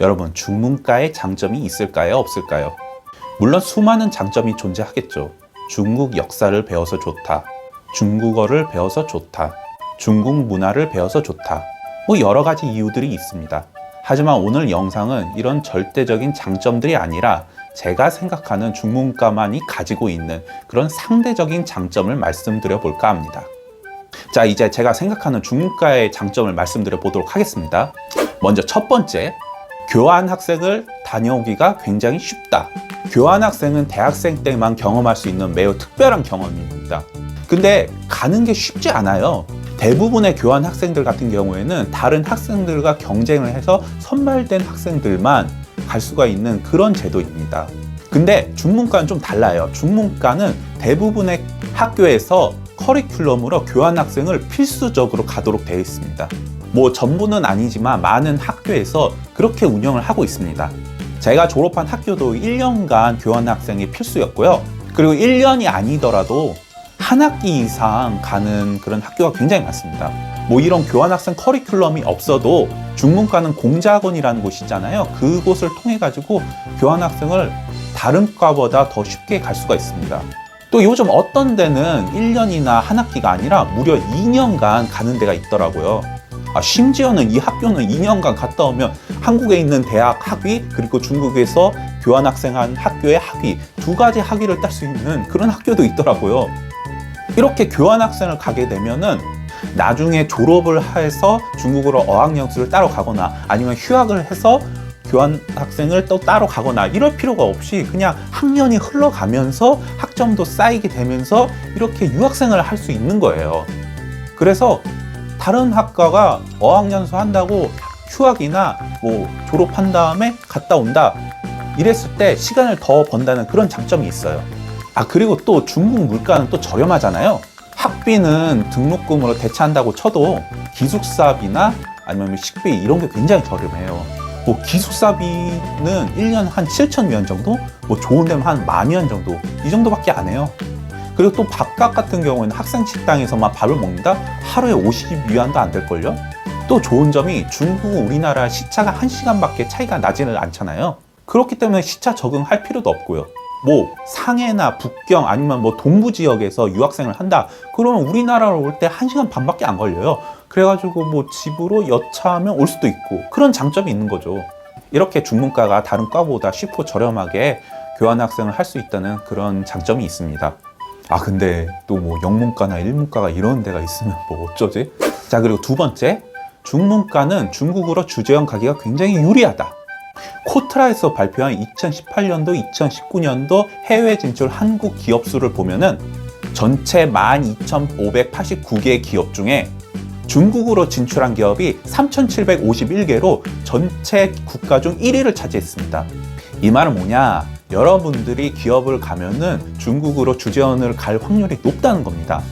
여러분, 중문과의 장점이 있을까요? 없을까요? 물론 수많은 장점이 존재하겠죠. 중국 역사를 배워서 좋다. 중국어를 배워서 좋다. 중국 문화를 배워서 좋다. 뭐 여러 가지 이유들이 있습니다. 하지만 오늘 영상은 이런 절대적인 장점들이 아니라 제가 생각하는 중문과만이 가지고 있는 그런 상대적인 장점을 말씀드려 볼까 합니다. 자, 이제 제가 생각하는 중문과의 장점을 말씀드려 보도록 하겠습니다. 먼저 첫 번째, 교환 학생을 다녀오기가 굉장히 쉽다. 교환 학생은 대학생 때만 경험할 수 있는 매우 특별한 경험입니다. 근데 가는 게 쉽지 않아요. 대부분의 교환 학생들 같은 경우에는 다른 학생들과 경쟁을 해서 선발된 학생들만 갈 수가 있는 그런 제도입니다. 근데 중문과는 좀 달라요. 중문과는 대부분의 학교에서 커리큘럼으로 교환 학생을 필수적으로 가도록 되어 있습니다. 뭐 전부는 아니지만 많은 학교에서 그렇게 운영을 하고 있습니다. 제가 졸업한 학교도 1년간 교환 학생이 필수였고요. 그리고 1년이 아니더라도 한 학기 이상 가는 그런 학교가 굉장히 많습니다. 뭐 이런 교환학생 커리큘럼이 없어도 중문과는 공자학원이라는 곳이 있잖아요. 그곳을 통해 가지고 교환학생을 다른 과보다 더 쉽게 갈 수가 있습니다. 또 요즘 어떤 데는 1년이나 한 학기가 아니라 무려 2년간 가는 데가 있더라고요. 아, 심지어는 이 학교는 2년간 갔다 오면 한국에 있는 대학 학위 그리고 중국에서 교환학생한 학교의 학위 두 가지 학위를 딸 수 있는 그런 학교도 있더라고요. 이렇게 교환학생을 가게 되면은 나중에 졸업을 해서 중국으로 어학연수를 따로 가거나 아니면 휴학을 해서 교환학생을 또 따로 가거나 이럴 필요가 없이 그냥 학년이 흘러가면서 학점도 쌓이게 되면서 이렇게 유학생을 할 수 있는 거예요. 그래서 다른 학과가 어학연수 한다고 휴학이나 뭐 졸업한 다음에 갔다 온다 이랬을 때 시간을 더 번다는 그런 장점이 있어요. 아 그리고 또 중국 물가는 또 저렴하잖아요. 학비는 등록금으로 대체한다고 쳐도 기숙사비나 아니면 식비 이런 게 굉장히 저렴해요. 뭐 기숙사비는 1년 한 7천 위안 정도? 뭐 좋은 데면 한 만 위안 정도 이 정도밖에 안 해요. 그리고 또 밥값 같은 경우에는 학생 식당에서만 밥을 먹는다? 하루에 50위안도 안 될걸요? 또 좋은 점이 중국 우리나라 시차가 1시간밖에 차이가 나지는 않잖아요. 그렇기 때문에 시차 적응할 필요도 없고요. 뭐 상해나 북경 아니면 뭐 동부 지역에서 유학생을 한다 그러면 우리나라로 올 때 1시간 반밖에 안 걸려요 그래가지고 뭐 집으로 여차하면 올 수도 있고 그런 장점이 있는 거죠 이렇게 중문과가 다른 과보다 쉽고 저렴하게 교환 학생을 할 수 있다는 그런 장점이 있습니다 아 근데 또 뭐 영문과나 일문과가 이런 데가 있으면 뭐 어쩌지 자 그리고 두 번째 중문과는 중국으로 주재원 가기가 굉장히 유리하다 코트라에서 발표한 2018년도, 2019년도 해외 진출 한국 기업 수를 보면은 전체 12,589개 기업 중에 중국으로 진출한 기업이 3,751개로 전체 국가 중 1위를 차지했습니다. 이 말은 뭐냐? 여러분들이 기업을 가면은 중국으로 주재원을 갈 확률이 높다는 겁니다.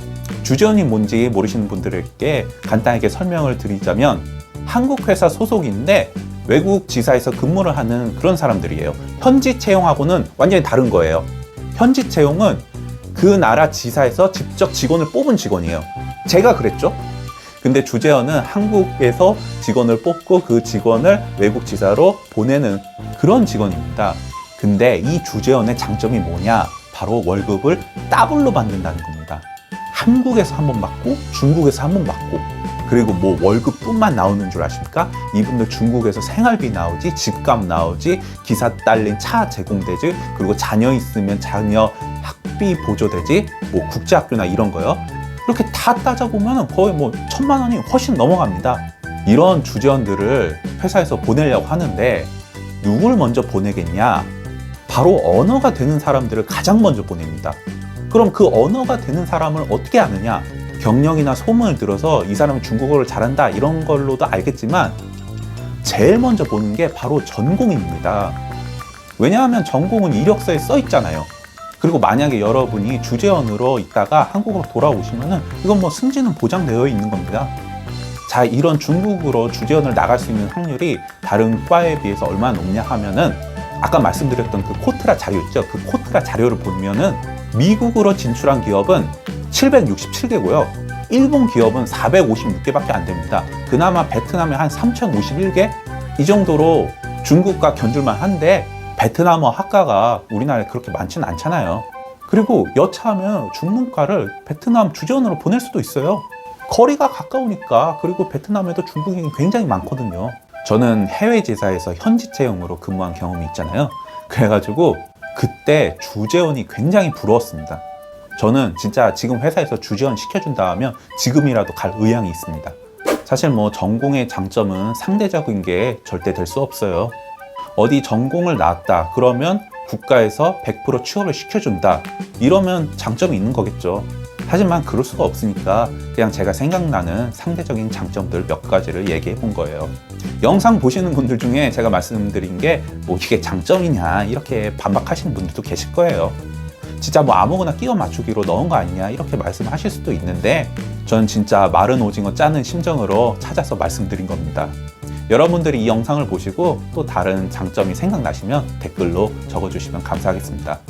주재원이 뭔지 모르시는 분들에게 간단하게 설명을 드리자면 한국 회사 소속인데 외국 지사에서 근무를 하는 그런 사람들이에요. 현지 채용하고는 완전히 다른 거예요. 현지 채용은 그 나라 지사에서 직접 직원을 뽑은 직원이에요. 제가 그랬죠. 근데 주재원은 한국에서 직원을 뽑고 그 직원을 외국 지사로 보내는 그런 직원입니다. 근데 이 주재원의 장점이 뭐냐? 바로 월급을 더블로 받는다는 겁니다. 한국에서 한 번 받고 중국에서 한 번 받고 그리고 뭐 월급뿐만 나오는 줄 아십니까? 이분들 중국에서 생활비 나오지, 집값 나오지, 기사 딸린 차 제공되지, 그리고 자녀 있으면 자녀 학비 보조되지, 뭐 국제학교나 이런 거요. 이렇게 다 따져보면 거의 뭐 천만 원이 훨씬 넘어갑니다. 이런 주재원들을 회사에서 보내려고 하는데 누굴 먼저 보내겠냐? 바로 언어가 되는 사람들을 가장 먼저 보냅니다. 그럼 그 언어가 되는 사람을 어떻게 아느냐? 경력이나 소문을 들어서 이 사람은 중국어를 잘한다 이런 걸로도 알겠지만 제일 먼저 보는 게 바로 전공입니다. 왜냐하면 전공은 이력서에 써 있잖아요. 그리고 만약에 여러분이 주재원으로 있다가 한국으로 돌아오시면은 이건 뭐 승진은 보장되어 있는 겁니다. 자, 이런 중국으로 주재원을 나갈 수 있는 확률이 다른 과에 비해서 얼마나 높냐 하면은 아까 말씀드렸던 그 코트라 자료 있죠? 그 코트라 자료를 보면은 미국으로 진출한 기업은 767개고요. 일본 기업은 456개밖에 안 됩니다. 그나마 베트남에 한 3051개? 이 정도로 중국과 견줄만 한데 베트남어 학과가 우리나라에 그렇게 많지는 않잖아요. 그리고 여차하면 중문과를 베트남 주재원으로 보낼 수도 있어요. 거리가 가까우니까 그리고 베트남에도 중국인이 굉장히 많거든요. 저는 해외 지사에서 현지 채용으로 근무한 경험이 있잖아요. 그래가지고 그때 주재원이 굉장히 부러웠습니다. 저는 진짜 지금 회사에서 주재원 시켜준다 하면 지금이라도 갈 의향이 있습니다. 사실 뭐 전공의 장점은 상대적인 게 절대 될 수 없어요. 어디 전공을 나왔다 그러면 국가에서 100% 취업을 시켜준다 이러면 장점이 있는 거겠죠. 하지만 그럴 수가 없으니까 그냥 제가 생각나는 상대적인 장점들 몇 가지를 얘기해 본 거예요. 영상 보시는 분들 중에 제가 말씀드린 게 뭐 이게 장점이냐 이렇게 반박하시는 분들도 계실 거예요. 진짜 뭐 아무거나 끼워 맞추기로 넣은 거 아니냐 이렇게 말씀하실 수도 있는데 전 진짜 마른 오징어 짜는 심정으로 찾아서 말씀드린 겁니다. 여러분들이 이 영상을 보시고 또 다른 장점이 생각나시면 댓글로 적어주시면 감사하겠습니다.